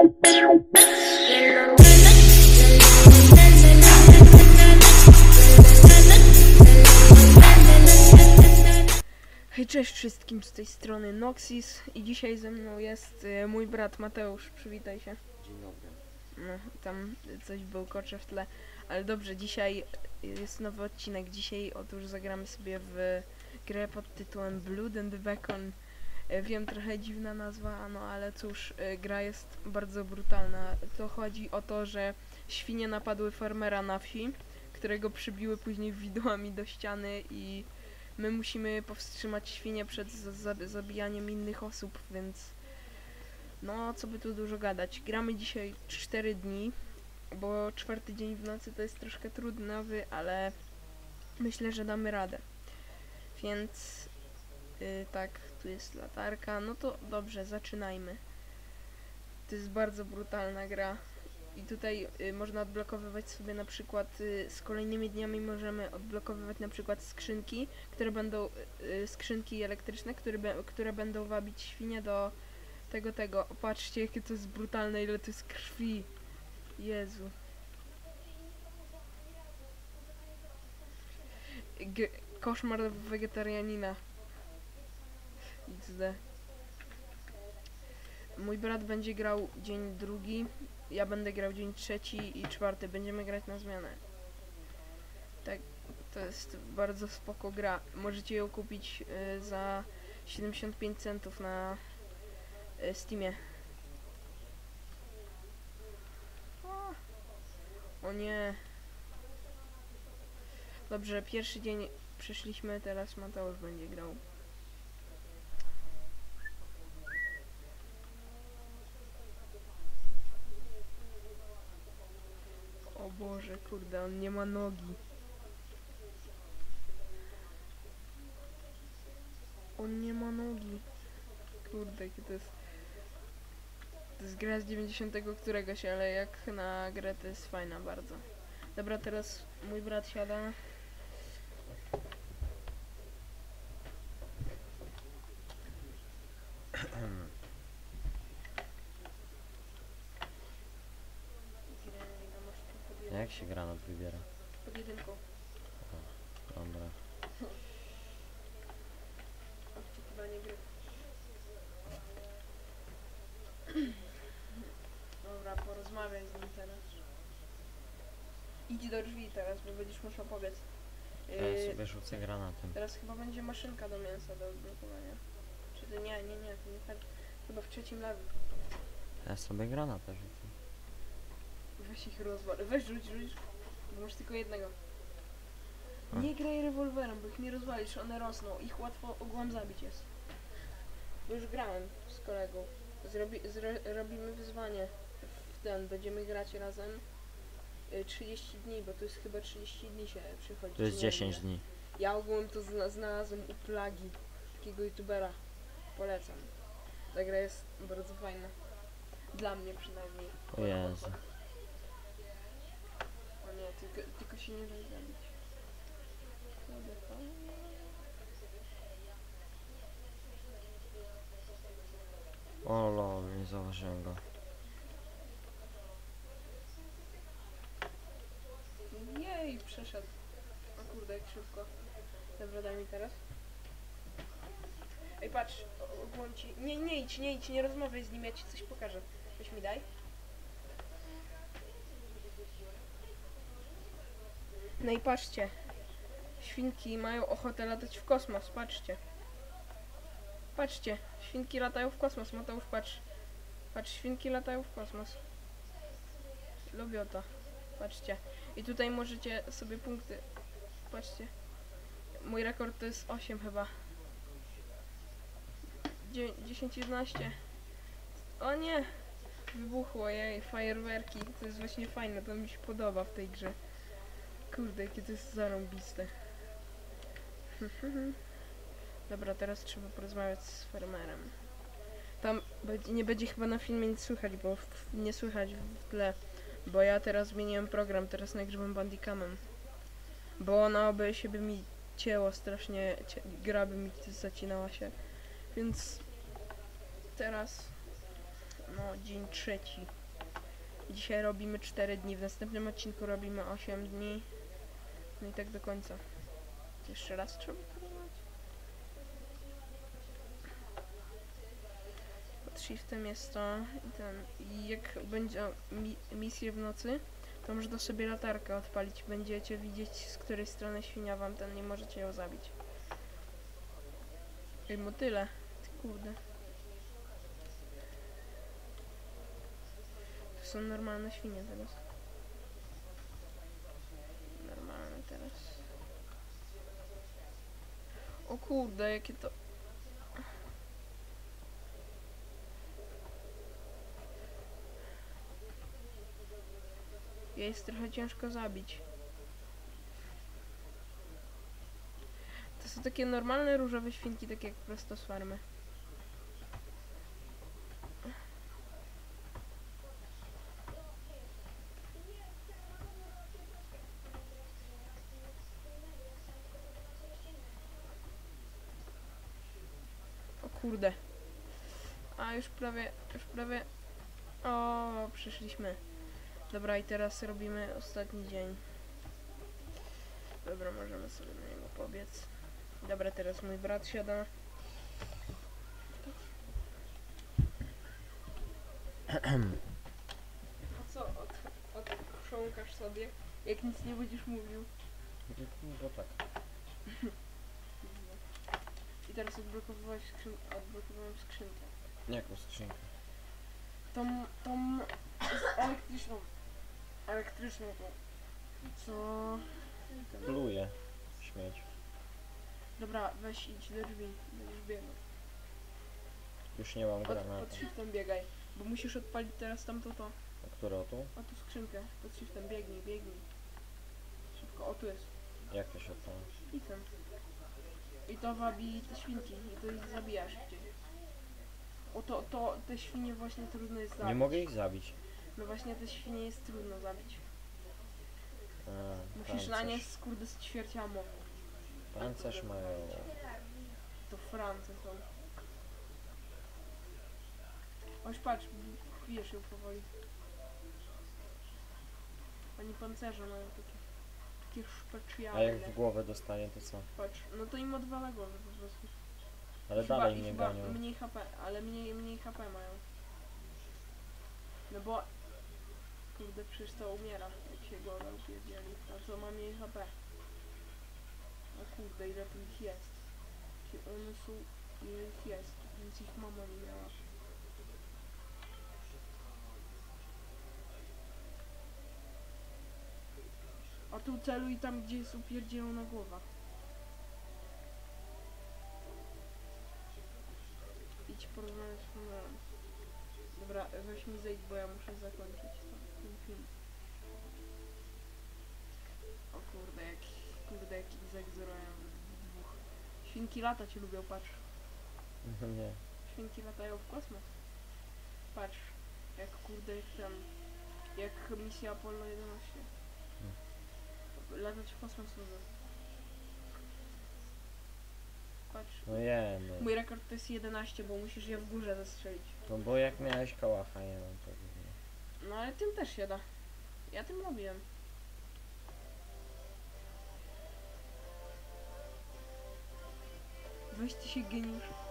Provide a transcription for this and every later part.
Hej, cześć wszystkim z tej strony Noxis i dzisiaj ze mną jest e, mój brat Mateusz. Przywitaj się. Dzień dobry. No, tam coś bełkocze w tle. Ale dobrze, dzisiaj jest nowy odcinek. Dzisiaj otóż zagramy sobie w grę pod tytułem Blood and Bacon. E, Wiem, trochę dziwna nazwa, no ale cóż, e, gra jest bardzo brutalna. To chodzi o to, że świnie napadły farmera na wsi, którego przybiły później widłami do ściany i my musimy powstrzymać świnie przed za- za- zabijaniem innych osób, więc no, co by tu dużo gadać. Gramy dzisiaj 4 dni, bo czwarty dzień w nocy to jest troszkę trudnowy, ale myślę, że damy radę. Więc y, tak, tu jest latarka. No to dobrze, zaczynajmy. To jest bardzo brutalna gra. I tutaj y, można odblokowywać sobie na przykład y, z kolejnymi dniami możemy odblokowywać na przykład skrzynki, które będą y, skrzynki elektryczne, które, które będą wabić świnie do tego, tego. Patrzcie, jakie to jest brutalne, ile to jest krwi. Jezu. G koszmar wegetarianina. XD. Mój brat będzie grał dzień drugi, ja będę grał dzień trzeci i czwarty. Będziemy grać na zmianę. Tak, to jest bardzo spoko gra. Możecie ją kupić y, za 75 centów na y, Steamie. O, nie. Dobrze, pierwszy dzień przeszliśmy, teraz Mateusz będzie grał. O Boże, kurde, on nie ma nogi. On nie ma nogi. Kurde, jakie to jest... To jest gra z 90 któregoś, ale jak na grę to jest fajna bardzo. Dobra, teraz mój brat siada. Jak się granat wybiera? Pod jedynką. Dobra. Odczytywanie gry. Dobra, porozmawiaj z nim teraz. Idź do drzwi teraz, bo będziesz musiał pobiec. Ja Yy, sobie rzucę granatem. teraz chyba będzie maszynka do mięsa do odblokowania. Czy to nie, nie, nie, to nie tak. Chyba w trzecim levelu. Ja sobie granatę rzucę. Weź ich rozwal. Weź rzuć, rzuć. Bo masz tylko jednego. Nie graj rewolwerem, bo ich nie rozwalisz, one rosną. Ich łatwo ogłam zabić jest. Bo już grałem z kolegą. Zrobi, zro, robimy wyzwanie w ten, będziemy grać razem. y, 30 dni, bo to jest chyba 30 dni się przychodzi. To jest czy nie, 10 nie. dni. Ja ogólnie to zna, znalazłem u Plagi, takiego youtubera. Polecam. Ta gra jest bardzo fajna. Dla mnie przynajmniej. O Jezu. O nie, tylko, tylko się nie da zabić. O lol, nie zauważyłem go. Jej, przeszedł. O kurde, jak szybko. Dobra, daj mi teraz. Ej, patrz, o- ogólnie ci... Nie, nie idź, nie idź, nie rozmawiaj z nim, ja ci coś pokażę. Weź mi daj. No i patrzcie. Świnki mają ochotę latać w kosmos, patrzcie. Patrzcie, świnki latają w kosmos, Mateusz, patrz. Patrz, świnki latają w kosmos. Lubią to. Patrzcie. I tutaj możecie sobie punkty. Patrzcie. Mój rekord to jest 8 chyba. Dzie- 10, 11. O nie! Wybuchło jej, fajerwerki. To jest właśnie fajne, to mi się podoba w tej grze. Kurde, jakie to jest zarąbiste. Dobra, teraz trzeba porozmawiać z farmerem. Tam nie będzie chyba na filmie nic słychać, bo nie słychać w tle. Bo ja teraz zmieniłem program, teraz nagrywam bandicamem. Bo ona by się by mi cięło strasznie, gra by mi zacinała się. Więc teraz no, dzień trzeci. Dzisiaj robimy 4 dni, w następnym odcinku robimy 8 dni. No i tak do końca. Jeszcze raz trzeba próbować. Pod shiftem jest to i ten. I jak będzie mi w nocy, to można sobie latarkę odpalić. Będziecie widzieć z której strony świnia wam ten nie możecie ją zabić. Ej, motyle. Ty kurde. To są normalne świnie teraz. Normalne teraz. O kurde, jakie to... Je jest trochę ciężko zabić. To są takie normalne różowe świnki, takie jak prosto z farmy. Kurde. A już prawie, już prawie. O, przyszliśmy. Dobra, i teraz robimy ostatni dzień. Dobra, możemy sobie na niego pobiec. Dobra, teraz mój brat siada. A co, od, odchrząkasz sobie, jak nic nie będziesz mówił? Bo tak. I teraz odblokowałeś skrzynkę, odblokowałem skrzynkę. Jaką skrzynkę? Tą, tą z elektryczną. Elektryczną tą. Co? Pluje. Śmieć. Dobra, weź idź do drzwi, będziesz biegał. Już nie mam Pod, granatu. pod shiftem biegaj, bo musisz odpalić teraz tamto to. A które o tu? O tu skrzynkę, pod shiftem biegnij, biegnij. Szybko, o tu jest. Jak to się odpala? I. I to wabi te świnki i to ich zabija szybciej. O to, to, te świnie właśnie trudno jest zabić. Nie mogę ich zabić. No właśnie te świnie jest trudno zabić. A, Musisz na nie skurde z ćwierciamo. Pancerz mają. To Francy są. Oś patrz, bijesz ją powoli. Oni pancerze mają takie, A jak w głowę dostanie to co? Patrz, no to im odwala głowę po prostu. Ale Chyba- dalej i mnie chyba gonią. mniej HP, ale mniej, mniej HP mają. No bo... Kurde, przecież to umiera, jak się go upierdzieli. A co ma mniej HP? O kurde, ile tu ich jest. Ci one są... Ile ich jest, więc ich mama nie miała. Tu celuj tam, gdzie jest upierdzielona głowa. Idź porozmawiać z kamerą. Dobra, weź mi zejdź, bo ja muszę zakończyć to- ten film. O kurde, jak, kurde, jak w dwóch. Świnki latać lubią, patrz. Nie. Świnki latają w kosmos. Patrz, jak kurde, jak tam, jak misja Apollo 11. Latać w kosmos lubią. Patrz. No je, no. Mój rekord to jest 11, bo musisz je w górze zastrzelić. No bo jak miałeś kałacha, ja mam to nie. No ale tym też się da. Ja tym robiłem. Weź ty się geniusz.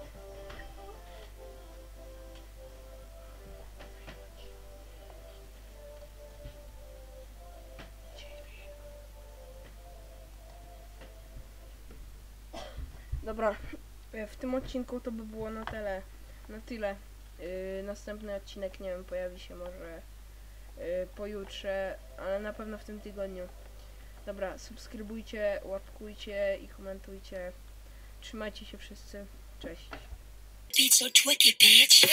Dobra, e, w tym odcinku to by było na tyle. Na tyle. Yy, następny odcinek, nie wiem, pojawi się może yy, pojutrze, ale na pewno w tym tygodniu. Dobra, subskrybujcie, łapkujcie i komentujcie. Trzymajcie się wszyscy. Cześć. So bitch.